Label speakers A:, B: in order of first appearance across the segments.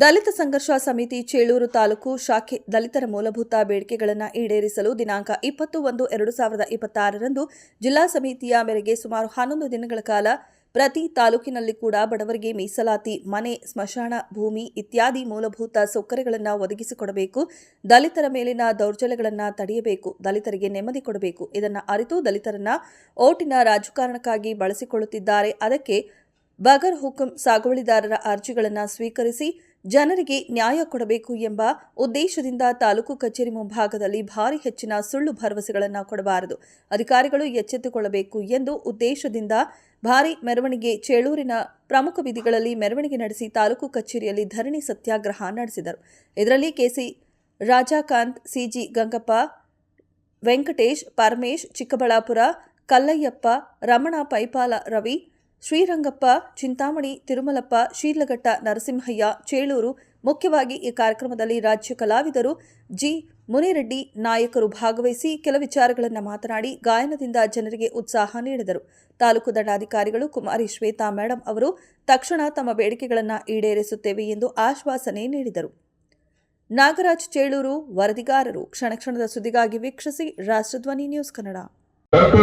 A: ದಲಿತ ಸಂಘರ್ಷ ಸಮಿತಿ ಚೇಳೂರು ತಾಲೂಕು ಶಾಖೆ ದಲಿತರ ಮೂಲಭೂತ ಬೇಡಿಕೆಗಳನ್ನು ಈಡೇರಿಸಲು ದಿನಾಂಕ ಇಪ್ಪತ್ತು ಒಂದು ಎರಡು ಸಾವಿರದ ಇಪ್ಪತ್ತಾರರಂದು ಜಿಲ್ಲಾ ಸಮಿತಿಯ ಮೇರೆಗೆ ಸುಮಾರು ಹನ್ನೊಂದು ದಿನಗಳ ಕಾಲ ಪ್ರತಿ ತಾಲೂಕಿನಲ್ಲಿ ಕೂಡ ಬಡವರಿಗೆ ಮೀಸಲಾತಿ, ಮನೆ, ಸ್ಮಶಾನ, ಭೂಮಿ ಇತ್ಯಾದಿ ಮೂಲಭೂತ ಸೌಕರ್ಯಗಳನ್ನು ಒದಗಿಸಿಕೊಡಬೇಕು. ದಲಿತರ ಮೇಲಿನ ದೌರ್ಜನ್ಯಗಳನ್ನು ತಡೆಯಬೇಕು, ದಲಿತರಿಗೆ ನೆಮ್ಮದಿ ಕೊಡಬೇಕು. ಇದನ್ನು ಅರಿತು ದಲಿತರನ್ನ ಓಟಿನ ರಾಜಕಾರಣಕ್ಕಾಗಿ ಬಳಸಿಕೊಳ್ಳುತ್ತಿದ್ದಾರೆ. ಅದಕ್ಕೆ ಬಗರ್ ಹುಕುಂ ಸಾಗುವಳಿದಾರರ ಅರ್ಜಿಗಳನ್ನು ಸ್ವೀಕರಿಸಿ ಜನರಿಗೆ ನ್ಯಾಯ ಕೊಡಬೇಕು ಎಂಬ ಉದ್ದೇಶದಿಂದ ತಾಲೂಕು ಕಚೇರಿ ಮುಂಭಾಗದಲ್ಲಿ ಭಾರಿ ಹೆಚ್ಚಿನ ಸುಳ್ಳು ಭರವಸೆಗಳನ್ನು ಕೊಡಬಾರದು. ಅಧಿಕಾರಿಗಳು ಎಚ್ಚೆತ್ತುಕೊಳ್ಳಬೇಕು ಎಂದು ಉದ್ದೇಶದಿಂದ ಭಾರಿ ಮೆರವಣಿಗೆ ಚೇಳೂರಿನ ಪ್ರಮುಖ ಬೀದಿಗಳಲ್ಲಿ ಮೆರವಣಿಗೆ ನಡೆಸಿ ತಾಲೂಕು ಕಚೇರಿಯಲ್ಲಿ ಧರಣಿ ಸತ್ಯಾಗ್ರಹ ನಡೆಸಿದರು. ಇದರಲ್ಲಿ ಕೆಸಿ ರಾಜಾಕಾಂತ್, ಸಿಜಿ ಗಂಗಪ್ಪ, ವೆಂಕಟೇಶ್, ಪರಮೇಶ್, ಚಿಕ್ಕಬಳ್ಳಾಪುರ, ಕಲ್ಲಯ್ಯಪ್ಪ, ರಮಣ ಪೈಪಾಲ ರವಿ ಶ್ರೀರಂಗಪ್ಪ, ಚಿಂತಾಮಣಿ, ತಿರುಮಲಪ್ಪ, ಶೀರ್ಲಘಟ್ಟ, ನರಸಿಂಹಯ್ಯ, ಚೇಳೂರು ಮುಖ್ಯವಾಗಿ ಈ ಕಾರ್ಯಕ್ರಮದಲ್ಲಿ ರಾಜ್ಯ ಕಲಾವಿದರು ಜಿ. ಮುನಿರೆಡ್ಡಿ ನಾಯಕರು ಭಾಗವಹಿಸಿ ಕೆಲ ವಿಚಾರಗಳನ್ನು ಮಾತನಾಡಿ ಗಾಯನದಿಂದ ಜನರಿಗೆ ಉತ್ಸಾಹ ನೀಡಿದರು. ತಾಲೂಕು ದಂಡಾಧಿಕಾರಿಗಳು ಕುಮಾರಿ ಶ್ವೇತಾ ಮೇಡಂ ಅವರು ತಕ್ಷಣ ತಮ್ಮ ಬೇಡಿಕೆಗಳನ್ನು ಈಡೇರಿಸುತ್ತೇವೆ ಎಂದು ಆಶ್ವಾಸನೆ ನೀಡಿದರು. ನಾಗರಾಜ್, ಚೇಳೂರು ವರದಿಗಾರರು ಕ್ಷಣ ಕ್ಷಣದ ಸುದ್ದಿಗಾಗಿ ವೀಕ್ಷಿಸಿ ರಾಷ್ಟ್ರಧ್ವನಿ ನ್ಯೂಸ್ ಕನ್ನಡ.
B: కట్టు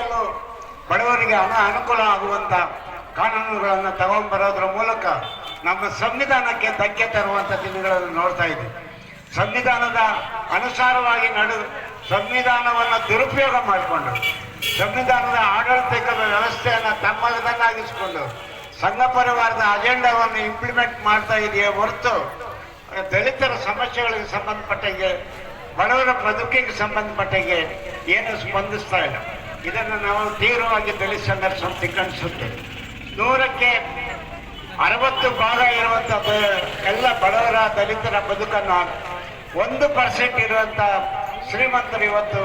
B: ಎಲ್ಲ ಬಡವರಿಗೆ ಹಣ ಅನುಕೂಲ ಆಗುವಂತ ಕಾನೂನುಗಳನ್ನು ತಗೊಂಡ್ಬರೋದ್ರ ಮೂಲಕ ನಮ್ಮ ಸಂವಿಧಾನಕ್ಕೆ ಧಕ್ಕೆ ತರುವಂತ ದಿನಗಳನ್ನು ನೋಡ್ತಾ ಇದೆ ಸಂವಿಧಾನದ ಅನುಸಾರವಾಗಿ ನಡು ಸಂವಿಧಾನವನ್ನು ದುರುಪಯೋಗ ಮಾಡಿಕೊಂಡು, ಸಂವಿಧಾನದ ಆಡಳಿತಿಕ ವ್ಯವಸ್ಥೆಯನ್ನು ತಮ್ಮದನ್ನಾಗಿಸಿಕೊಂಡು, ಸಂಘ ಪರಿವಾರದ ಅಜೆಂಡಾವನ್ನು ಇಂಪ್ಲಿಮೆಂಟ್ ಮಾಡ್ತಾ ಇದೆಯೇ ಹೊರತು, ದಲಿತರ ಸಮಸ್ಯೆಗಳಿಗೆ ಸಂಬಂಧಪಟ್ಟಂಗೆ, ಬಡವರ ಬದುಕಿಗೆ ಸಂಬಂಧಪಟ್ಟಂಗೆ ಏನು ಸ್ಪಂದಿಸ್ತಾ ಇಲ್ಲ. ಇದನ್ನು ನಾವು ತೀವ್ರವಾಗಿ ಅಂತ ಖಂಡಿಸುತ್ತೇವೆ ನೂರಕ್ಕೆ ಅರವತ್ತು ಭಾಗ ಇರುವಂತ ಬ- ಎಲ್ಲ ಬಡವರ ದಲಿತರ ಬದುಕನ್ನು ಒಂದು ಪರ್ಸೆಂಟ್ ಇರುವಂತ ಶ್ರೀಮಂತರು ಇವತ್ತು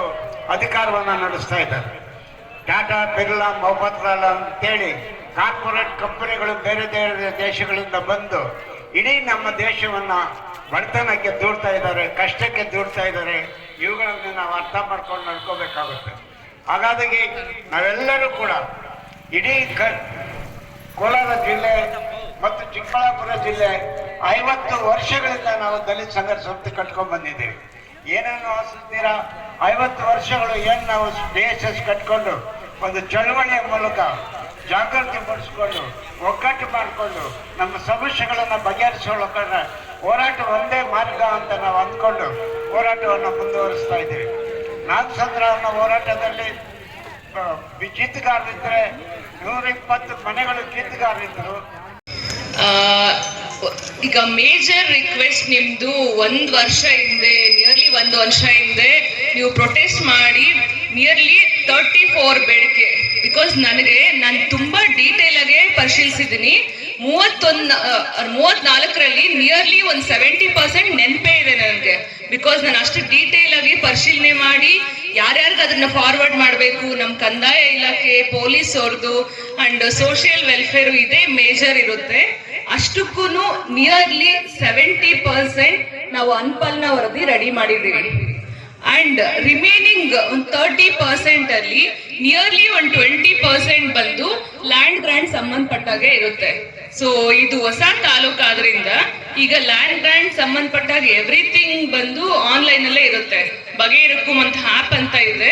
B: ಅಧಿಕಾರವನ್ನ ನಡೆಸ್ತಾ ಇದ್ದಾರೆ. ಟಾಟಾ, ಬಿರ್ಲಾ ಮೊಹಬತ್ಲಾಲ್ ಅಂತೇಳಿ ಕಾರ್ಪೊರೇಟ್ ಕಂಪನಿಗಳು ಬೇರೆ ಬೇರೆ ದೇಶಗಳಿಂದ ಬಂದು ಇಡೀ ನಮ್ಮ ದೇಶವನ್ನ ಬಡತನಕ್ಕೆ ದೂಡ್ತಾ ಇದ್ದಾರೆ, ಕಷ್ಟಕ್ಕೆ ದೂಡ್ತಾ ಇದ್ದಾರೆ. ಇವುಗಳನ್ನು ನಾವು ಅರ್ಥ ಮಾಡ್ಕೊಂಡು ನಡ್ಕೋಬೇಕಾಗುತ್ತೆ. ಹಾಗಾಗಿ ನಾವೆಲ್ಲರೂ ಕೂಡ ಇಡೀ ಕೋಲಾರ ಜಿಲ್ಲೆ ಮತ್ತು ಚಿಕ್ಕಬಳ್ಳಾಪುರ ಜಿಲ್ಲೆ ಐವತ್ತು ವರ್ಷಗಳಿಂದ ನಾವು ದಲಿತ ಸಂಘರ್ಷ ಸಂಸ್ಥೆ ಕಟ್ಕೊಂಡ್ ಬಂದಿದ್ದೇವೆ. ಏನನ್ನು ಆಸಿಸ್ತೀರಾ ಐವತ್ತು ವರ್ಷಗಳು ಏನು ನಾವು ಡಿ ಕಟ್ಕೊಂಡು ಒಂದು ಚಳವಳಿಯ ಮೂಲಕ ಜಾಗೃತಿ ಮೂಡಿಸ್ಕೊಂಡು ಒಗ್ಗಟ್ಟು ಮಾಡಿಕೊಂಡು ನಮ್ಮ ಸಮಸ್ಯೆಗಳನ್ನು ಬಗೆಹರಿಸಿಕೊಳ್ಳೋಕೆ ಹೋರಾಟ ಒಂದೇ ಮಾರ್ಗ ಅಂತ ನಾವು ಅಂದ್ಕೊಂಡು ಹೋರಾಟವನ್ನು ಮುಂದುವರಿಸ್ತಾ ಇದ್ದೀವಿ. ಸಂಗ್ರಹಣ ಹೋರಾಟದಲ್ಲಿ ಕಿತ್ತುಗಾರರಿದ್ರೆ ನೂರ ಇಪ್ಪತ್ತು ಮನೆಗಳು ಕಿತ್ತುಗಾರರಿದ್ರು
C: ಈಗ ಮೇಜರ್ ರಿಕ್ವೆಸ್ಟ್ ನಿಮ್ದು ಒಂದ್ ವರ್ಷ ಹಿಂದೆ ನಿಯರ್ಲಿ ಒಂದು ವರ್ಷ ಹಿಂದೆ ನೀವು ಪ್ರೊಟೆಸ್ಟ್ ಮಾಡಿ ನಿಯರ್ಲಿ ತರ್ಟಿ ಫೋರ್ ಬೇಡಿಕೆ. ಬಿಕಾಸ್ ನನಗೆ, ನಾನು ತುಂಬಾ ಡೀಟೇಲ್ ಆಗಿ ಪರಿಶೀಲಿಸಿದ್ದೀನಿ. ಮೂವತ್ತೊಂದು ಮೂವತ್ನಾಲ್ಕರಲ್ಲಿ ನಿಯರ್ಲಿ ಒಂದು ಸೆವೆಂಟಿ ಪರ್ಸೆಂಟ್ ನೆನಪೇ ಇದೆ ನನಗೆ. ಬಿಕಾಸ್ ನಾನು ಅಷ್ಟು ಡೀಟೇಲ್ ಆಗಿ ಪರಿಶೀಲನೆ ಮಾಡಿ ಯಾರ್ಯಾರಿಗೆ ಅದನ್ನ ಫಾರ್ವರ್ಡ್ ಮಾಡಬೇಕು? ನಮ್ಮ ಕಂದಾಯ ಇಲಾಖೆ, ಪೊಲೀಸ್ ಅವ್ರದ್ದು ಅಂಡ್ ಸೋಷಿಯಲ್ ವೆಲ್ಫೇರ್ ಇದೇ ಮೇಜರ್ ಇರುತ್ತೆ. ಅಷ್ಟಕ್ಕೂ ನಿಯರ್ಲಿ ಸೆವೆಂಟಿ ಪರ್ಸೆಂಟ್ ನಾವು ಅನ್ಪಲ್ನ ವರದಿ ರೆಡಿ ಮಾಡಿದ್ದೀವಿ. ಅಂಡ್ ರಿಮೈನಿಂಗ್ ಒಂದು ತರ್ಟಿ ಪರ್ಸೆಂಟ್ ಅಲ್ಲಿ ನಿಯರ್ಲಿ ಒಂದು ಟ್ವೆಂಟಿ ಪರ್ಸೆಂಟ್ ಬಂದು ಲ್ಯಾಂಡ್ ಗ್ರಾಂಟ್ ಸಂಬಂಧಪಟ್ಟಾಗೆ ಇರುತ್ತೆ. ಸೊ ಇದು ಹೊಸ ತಾಲೂಕು ಆದ್ರಿಂದ ಈಗ ಲ್ಯಾಂಡ್ ಬ್ರ್ಯಾಂಡ್ ಸಂಬಂಧಪಟ್ಟಾಗ ಎವ್ರಿಥಿಂಗ್ ಬಂದು ಆನ್ಲೈನ್ ಅಲ್ಲೇ ಇರುತ್ತೆ. ಇರುಕುಮ್ ಅಂತ ಆಪ್ ಅಂತ ಇದೆ.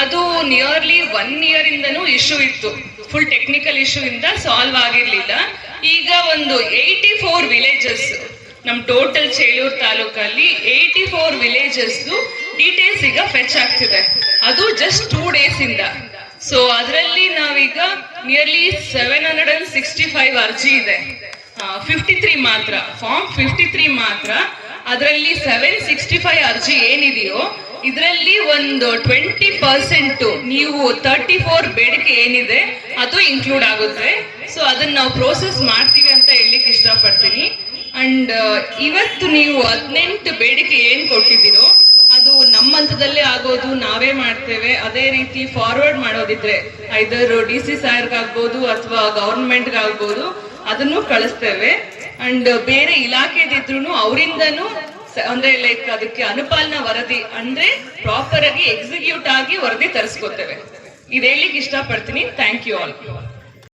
C: ಅದು ನಿಯರ್ಲಿ ಒನ್ ಇಯರ್ ಇಂದನೂ ಇಶ್ಯೂ ಇತ್ತು. ಫುಲ್ ಟೆಕ್ನಿಕಲ್ ಇಶ್ಯೂ ಇಂದ ಸಾಲ್ವ್ ಆಗಿರ್ಲಿಲ್ಲ. ಈಗ ಒಂದು ಏಯ್ಟಿ ಫೋರ್ ವಿಲೇಜಸ್ ನಮ್ ಟೋಟಲ್ ಚೇಳೂರು ತಾಲೂಕಲ್ಲಿ ಏಯ್ಟಿ ಫೋರ್ ವಿಲೇಜಸ್ ಡೀಟೇಲ್ಸ್ ಈಗ ಫೆಚ್ ಆಗ್ತಿದೆ. ಅದು ಜಸ್ಟ್ ಟೂ ಡೇಸ್ ಇಂದ. ಸೊ ಅದರಲ್ಲಿ ನಾವೀಗ nearly seven hundred and sixty five ಅರ್ಜಿ ಇದೆ. ಫಿಫ್ಟಿ ತ್ರೀ ಮಾತ್ರ ಫಾರ್ಮ್ ಫಿಫ್ಟಿ ತ್ರೀ ಮಾತ್ರ, ಅದರಲ್ಲಿ ಸೆವೆನ್ ಸಿಕ್ಸ್ಟಿ ಫೈವ್ ಅರ್ಜಿ ಏನಿದೆಯೋ, ಇದರಲ್ಲಿ ಒಂದು ಟ್ವೆಂಟಿ ಪರ್ಸೆಂಟ್ ನೀವು ತರ್ಟಿ ಫೋರ್ ಬೇಡಿಕೆ ಏನಿದೆ, ಅದು ಇನ್ಕ್ಲೂಡ್ ಆಗುತ್ತೆ. ಸೊ ಅದನ್ನ ನಾವು ಪ್ರೋಸೆಸ್ ಮಾಡ್ತೀವಿ ಅಂತ ಹೇಳಲಿಕ್ಕೆ ಇಷ್ಟಪಡ್ತೀನಿ. ಅಂಡ್ ಇವತ್ತು ನೀವು ಹದಿನೆಂಟು ಬೇಡಿಕೆ ಏನ್ ಕೊಟ್ಟಿದ್ದೀರೋ, ಅದು ನಮ್ಮ ಹಂತದಲ್ಲೇ ಆಗೋದು, ನಾವೇ ಮಾಡ್ತೇವೆ. ಅದೇ ರೀತಿ ಫಾರ್ವರ್ಡ್ ಮಾಡೋದಿದ್ರೆ ಐದರ್ ಡಿ ಸಿ ಸಾರ್ಗಾಗ್ಬೋದು ಅಥವಾ ಗವರ್ಮೆಂಟ್ಗಾಗ್ಬೋದು ಅದನ್ನು ಕಳಿಸ್ತೇವೆ. ಅಂಡ್ ಬೇರೆ ಇಲಾಖೆದಿದ್ರು ಅವರಿಂದನೂ ಅಂದ್ರೆ ಲೈಕ್ ಅದಕ್ಕೆ ಅನುಪಾಲನಾ ವರದಿ ಅಂದ್ರೆ ಪ್ರಾಪರ್ ಆಗಿ ಎಕ್ಸಿಕ್ಯೂಟ್ ಆಗಿ ವರದಿ ತರಿಸ್ಕೊತೇವೆ. ಇದು ಹೇಳಿಕ್ ಇಷ್ಟಪಡ್ತೀನಿ. Thank you all